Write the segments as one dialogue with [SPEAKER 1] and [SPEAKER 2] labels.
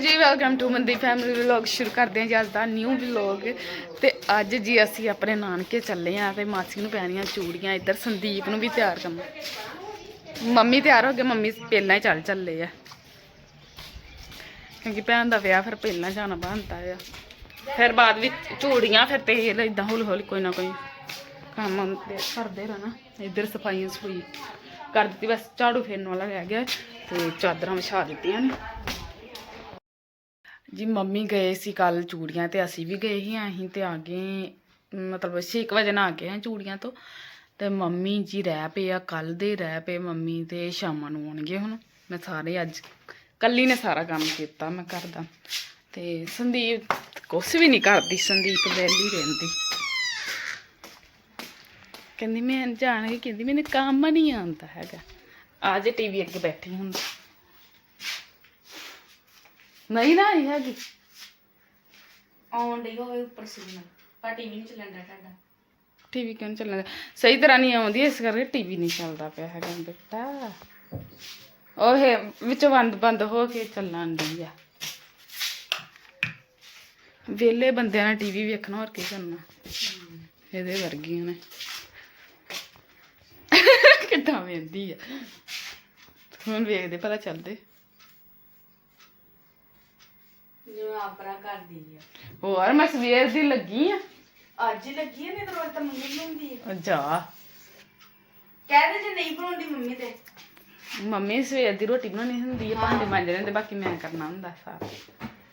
[SPEAKER 1] ਜੀ welcome to Mandi family vlog ਸ਼ੁਰੂ ਕਰਦੇ ਹਾਂ ਜੀ ਅੱਜ ਦਾ ਨਿਊ ਵਲੌਗ ਤੇ ਅੱਜ ਜੀ ਅਸੀਂ ਆਪਣੇ ਨਾਨਕੇ ਚੱਲੇ ਆਂ ਤੇ ਮਾਸੀ ਨੂੰ ਪੈਣੀਆਂ ਚੂੜੀਆਂ, ਇੱਧਰ ਸੰਦੀਪ ਨੂੰ ਵੀ ਤਿਆਰ ਕਰਨਾ। ਮੰਮੀ ਤਿਆਰ ਹੋ ਗਏ, ਮੰਮੀ ਪਹਿਲਾਂ ਹੀ ਚੱਲ ਚੱਲੇ ਆ। ਕਿਉਂਕਿ ਭੈਣ ਦਾ ਵਿਆਹ ਫਿਰ ਪਹਿਲਾਂ ਜਾਣਾ ਬਣਦਾ ਆ। ਫਿਰ ਬਾਅਦ ਵਿੱਚ ਚੂੜੀਆਂ ਫਿਰ ਤੇਲ ਇਦਾਂ ਹੌਲੀ ਹੌਲੀ ਕੋਈ ਨਾ ਕੋਈ ਕੰਮ ਕਰਦੇ ਰਹਿਣਾ। ਇੱਧਰ ਸਫਾਈਆਂ ਸਫੂਈ ਕਰ ਦਿੱਤੀ, ਬਸ ਝਾੜੂ ਫੇਰਨ ਵਾਲਾ ਰਹਿ ਗਿਆ ਤੇ ਚਾਦਰਾਂ ਵਿਛਾ ਦਿੱਤੀਆਂ ਨੇ। ਜੀ, ਮੰਮੀ ਗਏ ਸੀ ਕੱਲ ਚੂੜੀਆਂ ਤੇ ਅਸੀਂ ਵੀ ਗਏ ਸੀ, ਅਸੀਂ ਤੇ ਆ ਗਏ, ਮਤਲਬ 6 ਵਜੇ ਨਾ ਆ ਗਏ ਹਾਂ ਚੂੜੀਆਂ ਤੋਂ। ਤੇ ਮੰਮੀ ਜੀ ਰਹਿ ਪਏ ਆ ਕੱਲ ਦੇ ਰਹਿ ਪਏ ਮੰਮੀ ਤੇ ਸ਼ਾਮਾਂ ਨੂੰ ਆਉਣਗੇ ਹੁਣ। ਮੈਂ ਸਾਰੇ ਅੱਜ ਕੱਲੀ ਨੇ ਸਾਰਾ ਕੰਮ ਕੀਤਾ ਮੈਂ ਘਰ ਦਾ। ਤੇ ਸੰਦੀਪ, ਕੁਛ ਵੀ ਨਹੀਂ ਕਰਦੀ ਸੰਦੀਪ, ਵਿਹਲੀ ਰਹਿੰਦੀ। ਕਹਿੰਦੀ ਮੈਂ ਜਾਣ ਕੇ ਕਹਿੰਦੀ ਮੈਨੂੰ ਕੰਮ ਨਹੀਂ ਆਉਂਦਾ ਹੈਗਾ। ਆ ਅੱਜ ਟੀਵੀ ਅੱਗੇ ਬੈਠੀ ਹੁਣ ਨਹੀਂ ਨਾ ਆਈ ਹੈਗੀ।
[SPEAKER 2] ਆਉਣ ਡਈ ਹੋਵੇ ਉੱਪਰ ਸਿਗਨਲ ਪਰ ਟੀਵੀ ਨਹੀਂ ਚੱਲਣ ਡਿਆ ਤੁਹਾਡਾ।
[SPEAKER 1] ਟੀਵੀ ਕਿਉਂ ਨੀ ਚੱਲਦਾ ਸਹੀ ਤਰ੍ਹਾਂ ਨਹੀਂ ਆਉਂਦੀ ਇਸ ਕਰਕੇ ਟੀਵੀ ਨਹੀਂ ਚੱਲਦਾ ਪਿਆ ਹੈਗਾ ਬੇਟਾ। ਉਹ ਇਹ ਵਿੱਚੋਂ ਬੰਦ ਬੰਦ ਹੋ ਕੇ ਚੱਲਣ ਡਈ ਆ। ਵੇਲੇ ਬੰਦਿਆਂ ਨੇ ਟੀਵੀ ਵੇਖਣਾ ਹੋਰ ਕੀ ਕਰਨਾ? ਇਹਦੇ ਵਰਗੀਆਂ ਨੇ। ਕਿੱਦਾਂ ਵੇਂਦੀ ਆ? ਹੁਣ ਵੇਖਦੇ ਪਤਾ ਚੱਲਦੇ।
[SPEAKER 2] ਜਿਵੇਂ ਆਪਰਾ ਕਰਦੀ ਆ।
[SPEAKER 1] ਹੋਰ ਮੈਂ ਸਵੇਰ ਦੀ ਲੱਗੀ ਆ।
[SPEAKER 2] ਅੱਜ ਹੀ ਲੱਗੀ ਆ ਨਹੀਂ ਤਾਂ ਰੋਜ਼ ਤਾਂ ਮੰਮੀ ਬਣਾਉਂਦੀ ਆ।
[SPEAKER 1] ਜਾ
[SPEAKER 2] ਕਹਿ ਦੇ ਜੇ ਨਹੀਂ ਬਣਾਉਂਦੀ ਮੰਮੀ ਤੇ।
[SPEAKER 1] ਮੰਮੀ ਸਵੇਰ ਦੀ ਰੋਟੀ ਬਣਾਉਣੀ ਹੁੰਦੀ ਹੈ ਭਾਂਡੇ ਮਾਂਜਣੇ ਹੁੰਦੇ ਬਾਕੀ ਮੈਂ ਕਰਨਾ ਹੁੰਦਾ ਸਾਰਾ।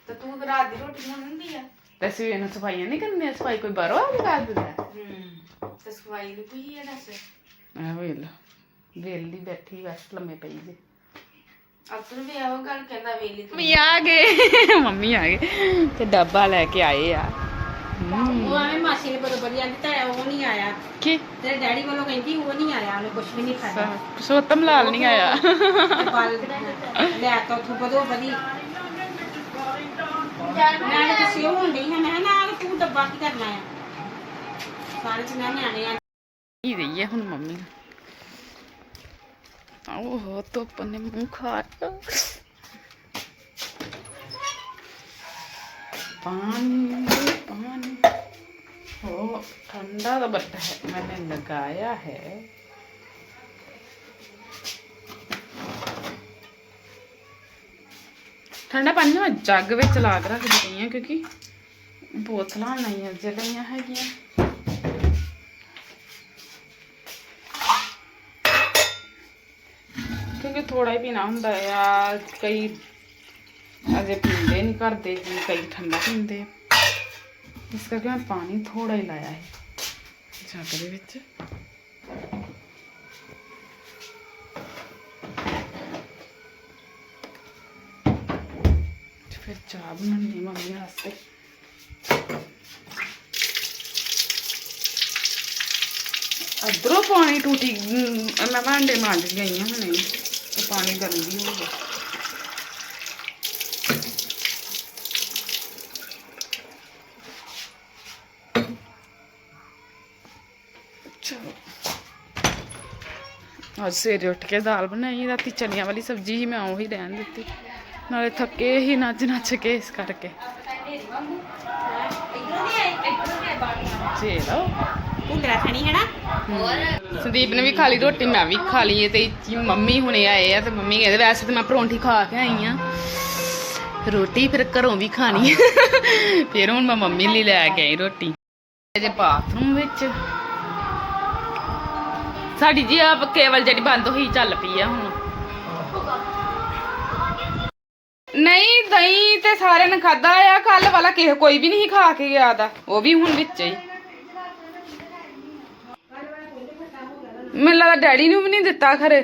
[SPEAKER 2] ਤੇ ਤੂੰ ਤਾਂ ਰਾਤ ਦੀ ਰੋਟੀ ਬਣਾਉਣੀ ਹੁੰਦੀ ਆ।
[SPEAKER 1] ਤੇ ਸਵੇਰ ਨੂੰ ਸਫਾਈਆਂ ਨਹੀਂ ਕਰਨੀਆਂ ਸਫ਼ਾਈ ਕੋਈ ਬਾਹਰੋਂ ਆ ਕੇ ਕਰ ਦਿੰਦਾ?
[SPEAKER 2] ਹੂੰ ਤੇ ਸਫ਼ਾਈ ਨੂੰ ਕੀ ਆ ਦੱਸ?
[SPEAKER 1] ਆ ਵੇਲ ਵੇਲੀ ਬੈਠੀ ਬਸ ਲੰਮੇ ਪਈ ਜੇ।
[SPEAKER 2] ਅਕਸਰ ਵੀ ਇਹੋ ਗੱਲ ਕਹਿੰਦਾ ਵੇਲੀ ਤੂੰ
[SPEAKER 1] ਮੰਮੀ ਆ ਗਏ। ਮੰਮੀ ਆ ਗਏ ਤੇ ਡੱਬਾ ਲੈ ਕੇ ਆਏ ਆ।
[SPEAKER 3] ਉਹ ਐਵੇਂ ਮਾਸੀ ਨੇ ਬੜਾ ਵਧੀਆ ਦਿੱਤਾ ਹੈ, ਉਹ ਨਹੀਂ ਆਇਆ।
[SPEAKER 1] ਕੀ?
[SPEAKER 3] ਤੇਰੇ ਡੈਡੀ ਵੱਲੋਂ ਕਹਿੰਦੀ ਉਹ ਨਹੀਂ ਆਇਆ ਉਹਨੇ ਕੁਝ ਵੀ ਨਹੀਂ ਖਾਇਆ
[SPEAKER 1] ਸੋਤਮ ਲਾਲ ਨਹੀਂ ਆਇਆ।
[SPEAKER 3] ਤੇ ਬਲ ਲੈ ਤਾ ਤੂੰ ਬਦੋ ਬਦੀ ਨਾਲੇ ਹੈ ਮੈਂ ਕਿਹਾ ਨਾਲ ਤੂੰ ਡੱਬਾ ਕੀ ਕਰਨਾ ਹੈ ਸਾਰੇ ਚ ਮੈਂ ਨਿਆਣੇ ਆ।
[SPEAKER 1] ਕੀ ਰਹੀ ਹੈ ਹੁਣ ਮੰਮੀ આવો હતો પણ खा पानी पानी हो ठंडा तो बट है मैंने लगाया है ठंडा पानी मैं जग में लाग रख दी क्योंकि बोतल नहीं जगह है ਥੋੜਾ ਹੀ ਪੀਣਾ ਹੁੰਦਾ ਆ। ਕਈ ਅਜੇ ਪੀਂਦੇ ਨਹੀਂ ਕਰਦੇ ਜੀ ਕਈ ਠੰਡਾ ਪੀਂਦੇ ਆ। ਇਸ ਕਰਕੇ ਮੈਂ ਪਾਣੀ ਥੋੜਾ ਹੀ ਲਾਇਆ ਹੈ ਜੱਗ ਦੇ ਵਿੱਚ। ਤੇ ਫਿਰ ਚਾਹ ਬਣਾਉਣੀ ਮੰਮੀ ਵਾਸਤੇ। ਅਦਰੋਂ ਪਾਣੀ ਟੂਟੀ ਅਮ, ਮੈਂ ਭਾਂਡੇ ਮਾਂਜ ਗਈ ਹਾਂ ਹੁਣੇ ਤੇ ਪਾਣੀ ਗਰਮ ਵੀ ਹੋ ਗਿਆ ਚਲੋ ਅੱਜ ਸਵੇਰੇ ਉੱਠ ਕੇ ਦਾਲ ਬਣਾਈ ਰਾਤੀ ਚਨਿਆਂ ਵਾਲੀ ਸਬਜ਼ੀ ਸੀ ਮੈਂ ਉਹੀ ਰਹਿਣ ਦਿੱਤੀ ਨਾਲੇ ਥੱਕੇ ਹੀ ਨੱਚ ਨੱਚ ਕੇ ਇਸ ਕਰਕੇ
[SPEAKER 3] ਖਾਣੀ ਹੈ ਨਾ
[SPEAKER 1] ਸੰਦੀਪ ਨੇ ਵੀ ਖਾ ਲਈ ਰੋਟੀ, ਮੈਂ ਵੀ ਖਾ ਲਈ ਹੈ ਤੇ ਇੱਥੇ ਮੰਮੀ ਹੁਣੇ ਆਏ ਆ ਤੇ ਮੰਮੀ ਕਹਿੰਦੇ ਵੈਸੇ ਤੇ ਮੈਂ ਪਰੌਂਠੀ ਖਾ ਕੇ ਆਈ ਆ ਰੋਟੀ ਫਿਰ ਘਰੋਂ ਵੀ ਖਾਣੀ। ਹੈ ਫਿਰ ਹੁਣ ਮੈਂ ਮੰਮੀ ਲਈ ਲੈ ਕੇ ਆਈ ਰੋਟੀ। ਜੇ ਬਾਥਰੂਮ ਵਿੱਚ। ਸਾਡੀ ਜੀ ਆ ਕੇਵਲ ਜਿਹੜੀ ਬੰਦ ਹੋਈ ਚੱਲ ਪਈ ਆ ਹੁਣ। ਨਹੀਂ, ਦਹੀਂ ਤੇ ਸਾਰਿਆਂ ਨੇ ਖਾਦਾ ਆ ਕੱਲ ਵਾਲਾ ਕਿਸੇ ਕੋਈ ਵੀ ਨਹੀਂ ਖਾ ਕੇ ਗਿਆ ਦਾ। ਉਹ ਵੀ ਹੁਣ ਵਿੱਚ ਹੀ। ਮੈਨੂੰ ਲੱਗਦਾ ਡੈਡੀ ਨੂੰ ਵੀ ਨਹੀਂ ਦਿੱਤਾ ਖਰੇ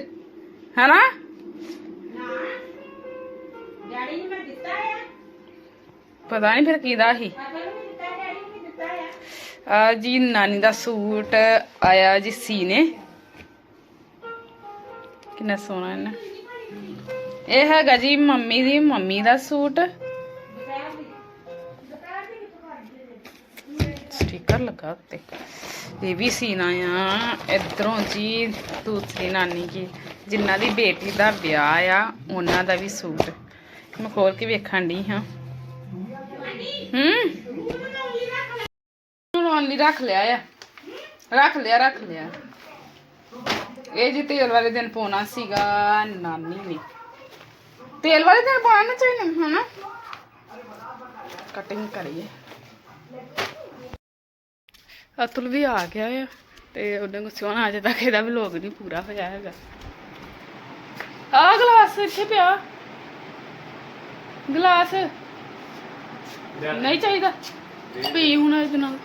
[SPEAKER 1] ਹੈਨਾ?
[SPEAKER 3] ਡੈਡੀ ਨੇ ਮੈਂ ਦਿੱਤਾ ਹੈ
[SPEAKER 1] ਪਤਾ ਨਹੀਂ ਫਿਰ ਕਿਹਦਾ ਸੀ। ਆ ਜੀ ਨਾਨੀ ਦਾ ਸੂਟ ਆਇਆ ਜੀ ਸੀਨੇ ਕਿੰਨਾ ਸੋਹਣਾ ਹੈ ਨਾ ਇਹ ਹੈਗਾ ਜੀ ਮੰਮੀ ਦੀ ਮੰਮੀ ਦਾ ਸੂਟ। ਸਟicker ਲੱਗਾ ਉੱਤੇ। ਇਹ ਵੀ ਸੀਨਾ ਆ ਇਧਰੋਂ ਜੀ ਦੂਸਰੀ ਨਾਨੀ ਕੀ ਜਿਨ੍ਹਾਂ ਦੀ ਬੇਟੀ ਦਾ ਵਿਆਹ ਆ, ਉਹਨਾਂ ਦਾ ਵੀ ਸੂਟ। ਮੈਂ ਖੋਲ ਕੇ ਵੇਖਣ ਦੀ ਹਾਂ। ਹੂੰ? ਬਣਾਉਣ ਰੱਖ ਲਿਆ ਆ। ਰੱਖ ਲਿਆ ਰੱਖ ਲਿਆ। ਇਹ ਜੀ ਤੇਲ ਵਾਲੇ ਦਿਨ ਪਾਉਣਾ ਸੀਗਾ ਨਾਨੀ ਨੇ। ਤੇਲ ਵਾਲੇ ਦਿਨ ਪਾਉਣਾ ਚਾਹੀਦਾ, ਹਨਾ? ਕਟਿੰਗ ਕਰੀਏ। ਅਤੁਲ ਵੀ ਆ ਗਿਆ ਆ ਤੇ ਉਹਨੇ ਗੁੱਸੇ ਹੋਣਾ ਅਜੇ ਤੱਕ ਇਹਦਾ ਵਲੋਗ ਨਹੀਂ ਪੂਰਾ ਹੋਇਆ ਹੈਗਾ। ਆ ਗਲਾਸ ਇੱਥੇ ਪਿਆ। ਗਲਾਸ ਨਹੀਂ ਚਾਹੀਦਾ। ਪੀ ਹੁਣ ਇਹਦੇ ਨਾਲ।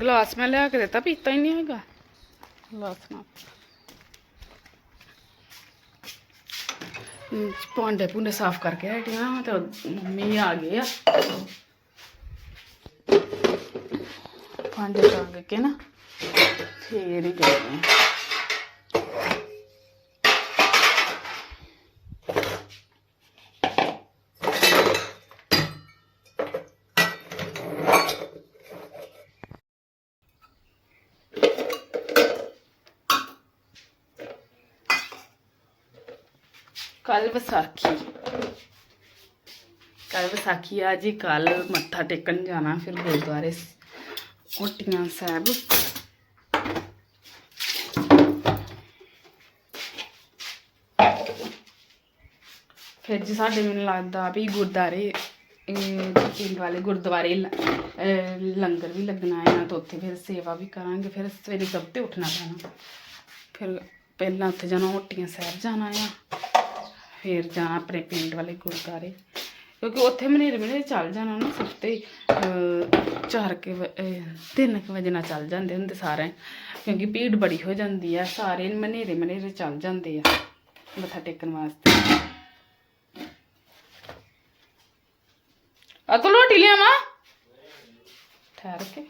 [SPEAKER 1] ਗਲਾਸ ਮੈਂ ਲਿਆ ਕੇ ਦਿੱਤਾ ਪੀਤਾ ਹੀ ਨਹੀਂ ਹੈਗਾ। ਗਲਾਸ ਹਮ, ਭਾਂਡੇ ਭੁੰਡੇ ਸਾਫ਼ ਕਰਕੇ ਹਟੀਆਂ ਤੇ ਮੰਮੀ ਆ ਗਏ ਆ। ਭਾਂਡੇ ਟੰਗ ਕੇ ਨਾ ਫੇਰ ਹੀ ਗਏ ਆ ਕੱਲ ਵਿਸਾਖੀ ਕੱਲ ਵਿਸਾਖੀ ਆ ਜੀ ਕੱਲ ਮੱਥਾ ਟੇਕਣ ਜਾਣਾ ਫਿਰ ਗੁਰਦੁਆਰੇ ਰੋਟੀਆਂ ਸਾਹਿਬ। ਫਿਰ ਜੀ ਸਾਡੇ ਮੈਨੂੰ ਲੱਗਦਾ ਵੀ ਗੁਰਦਾਰੇ ਪਿੰਡ ਵਾਲੇ ਗੁਰਦੁਆਰੇ ਲੰਗਰ ਵੀ ਲੱਗਣਾ ਹੈ ਨਾ, ਤਾਂ ਉੱਥੇ ਫਿਰ ਸੇਵਾ ਵੀ ਕਰਾਂਗੇ, ਫਿਰ ਸਵੇਰੇ ਦੱਬਦੇ ਉੱਠਣਾ ਪੈਣਾ। ਫਿਰ ਪਹਿਲਾਂ ਉੱਥੇ ਜਾਣਾ ਹੋਟੀਆਂ ਸਾਹਿਬ ਜਾਣਾ ਆ, ਫਿਰ ਜਾਣਾ ਆਪਣੇ ਪਿੰਡ ਵਾਲੇ ਗੁਰਦੁਆਰੇ। ਕਿਉਂਕਿ ਉੱਥੇ ਮਨੇਰੇ ਮਨੇਰੇ ਚੱਲ ਜਾਣਾ ਨਾ ਸਭ ਤੇ 4 ਕੇ ਤਿੰਨ ਕੇ ਵਜੇ ਨਾਲ ਚੱਲ ਜਾਂਦੇ ਹੁੰਦੇ ਸਾਰੇ, ਕਿਉਂਕਿ ਭੀੜ ਬੜੀ ਹੋ ਜਾਂਦੀ ਹੈ ਸਾਰੇ ਮਨੇਰੇ ਮਨੇਰੇ ਚੱਲ ਜਾਂਦੇ ਆ, ਮੱਥਾ ਟੇਕਣ ਵਾਸਤੇ। ਆ ਤੋ ਲੋਟੀ ਲਿਆ ਮਾਂ ਠਹਿਰ ਕੇ।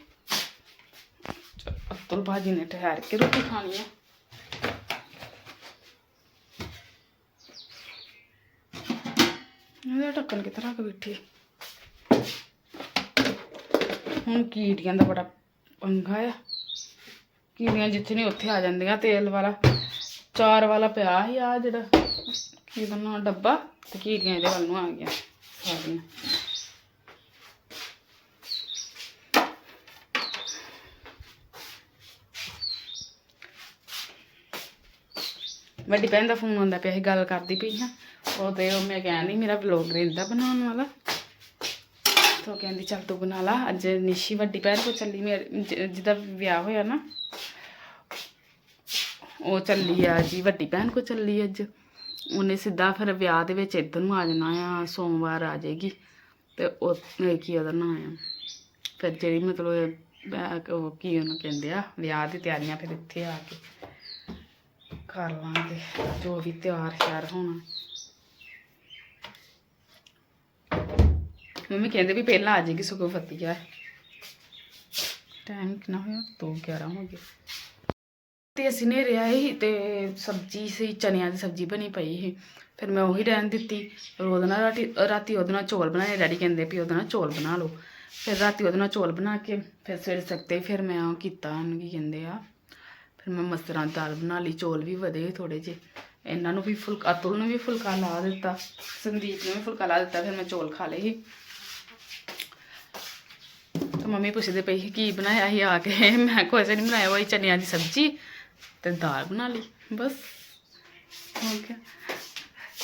[SPEAKER 1] ਅਤੁਲ ਭਾਜੀ ਨੇ ਠਹਿਰ ਕੇ ਰੋਟੀ ਖਾਣੀ ਆ। ਇਹਦਾ ਢੱਕਣ ਕਿੱਥੇ ਰੱਖ ਬੈਠੀ ਹੁਣ ਕੀੜੀਆਂ ਦਾ ਬੜਾ ਪੰਗਾ ਆ। ਕੀੜੀਆਂ ਜਿੱਥੇ ਨਹੀਂ ਉੱਥੇ ਆ ਜਾਂਦੀਆਂ, ਤੇਲ ਵਾਲਾ, ਚਾਰ ਵਾਲਾ ਪਿਆ ਸੀ ਆ ਜਿਹੜਾ, ਕੀ ਬਣਾ ਡੱਬਾ, ਤੇ ਕੀੜੀਆਂ ਇਹਦੇ ਵੱਲ ਨੂੰ ਆ ਗਈਆਂ ਸਾਰੀਆਂ ਵੱਡੀ ਭੈਣ ਦਾ ਫੋਨ ਆਉਂਦਾ ਪਿਆ ਸੀ, ਗੱਲ ਕਰਦੀ ਪਈ ਹਾਂ ਉਹ ਤੇ ਉਹ ਮੈਂ ਕਹਿੰਦੀ ਮੇਰਾ ਵਲੌਗ ਰਹਿੰਦਾ ਬਣਾਉਣ ਵਾਲਾ। ਤਾਂ ਉਹ ਕਹਿੰਦੀ ਚੱਲ ਤੂੰ ਬਣਾ ਲਾ, ਅੱਜ ਨਿਸ਼ੀ ਵੱਡੀ ਭੈਣ ਕੋ ਚੱਲੀ ਮੇਰੇ ਜਿਹਦਾ ਵਿਆਹ ਹੋਇਆ ਨਾ, ਉਹ ਚੱਲੀ ਆ ਜੀ, ਵੱਡੀ ਭੈਣ ਕੋ ਚੱਲੀ ਅੱਜ। ਉਹਨੇ ਸਿੱਧਾ ਫਿਰ ਵਿਆਹ ਦੇ ਵਿੱਚ ਇੱਧਰ ਨੂੰ ਆ ਜਾਣਾ ਆ, ਸੋਮਵਾਰ ਆ ਜਾਏਗੀ, ਤੇ ਉਹ ਕੀ ਉਹਦਾ ਨਾਂ ਆ। ਫਿਰ ਜਿਹੜੀ ਮਤਲਬ ਉਹ ਕੀ ਉਹਨੂੰ ਕਹਿੰਦੇ ਆ, ਵਿਆਹ ਦੀ ਤਿਆਰੀਆਂ ਫਿਰ ਇੱਥੇ ਆ ਕੇ ਕਰ ਲਾਂਗੇ, ਜੋ ਵੀ ਤਿਆਰ ਸ਼ਿਆਰ ਹੋਣਾ। ਮੰਮੀ ਕਹਿੰਦੇ ਵੀ ਪਹਿਲਾਂ ਆ ਜਾਏਗੀ, ਸਗੋਂ ਵਧੀਆ ਟਾਈਮ ਕਿੰਨਾ ਹੋਇਆ? 2:11 ਹੋ ਗਏ। ਤੇ ਅਸੀਂ ਨੇ ਰਿਆ ਸੀ ਤੇ ਸਬਜ਼ੀ ਸੀ, ਚਨਿਆਂ ਦੀ ਸਬਜ਼ੀ ਬਣੀ ਪਈ ਸੀ। ਫਿਰ ਮੈਂ ਉਹੀ ਰਹਿਣ ਦਿੱਤੀ। ਉਹਦੇ ਨਾਲ ਰਾਤੀ ਰਾਤੀ ਉਹਦੇ ਨਾਲ ਚੌਲ ਬਣਾਏ। ਡੈਡੀ ਕਹਿੰਦੇ ਵੀ ਉਹਦੇ ਨਾਲ ਚੌਲ ਬਣਾ ਲਓ। ਫਿਰ ਰਾਤੀ ਉਹਦੇ ਨਾਲ ਚੌਲ ਬਣਾ ਕੇ ਫਿਰ ਸਵੇਰੇ ਸੱਤੇ ਫਿਰ ਮੈਂ ਉਹ ਕੀਤਾ, ਉਹਨੂੰ ਕੀ ਕਹਿੰਦੇ ਆ, ਫਿਰ ਮੈਂ ਮਸਰਾਂ ਦੀ ਦਾਲ ਬਣਾ ਲਈ। ਚੌਲ ਵੀ ਵਧੇ ਥੋੜੇ ਜਿਹੇ। ਇਹਨਾਂ ਨੂੰ ਵੀ ਫੁਲਕਾ, ਅਤੁਲ ਨੂੰ ਵੀ ਫੁਲਕਾ ਲਾ ਦਿੱਤਾ। ਸੰਦੀਪ ਨੂੰ ਵੀ ਫੁਲਕਾ ਲਾ ਦਿੱਤਾ, ਫਿਰ ਮੈਂ ਚੌਲ ਖਾ ਲਏ ਸੀ। ਤੇ ਮੰਮੀ ਪੁੱਛਦੇ ਪਈ ਸੀ ਕੀ ਬਣਾਇਆ ਸੀ ਆ ਕੇ। ਮੈਂ ਕੁਛ ਨਹੀਂ ਬਣਾਇਆ, ਉਹ ਚਨਿਆਂ ਦੀ ਸਬਜ਼ੀ ਤੇ ਦਾਲ ਬਣਾ ਲਈ, ਬਸ। ਹੋ ਗਿਆ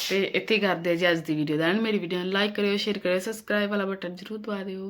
[SPEAKER 1] ਤੇ ਇੱਥੇ ਕਰਦੇ ਹਾਂ ਜੀ ਅੱਜ ਦੀ ਵੀਡੀਓ ਦਾ। ਐਂਡ ਮੇਰੀ ਵੀਡੀਓ ਨੂੰ ਲਾਈਕ ਕਰਿਓ ਸ਼ੇਅਰ ਕਰਿਓ ਸਬਸਕ੍ਰਾਈਬ ਵਾਲਾ ਬਟਨ ਜ਼ਰੂਰ ਦਬਾ ਦਿਓ।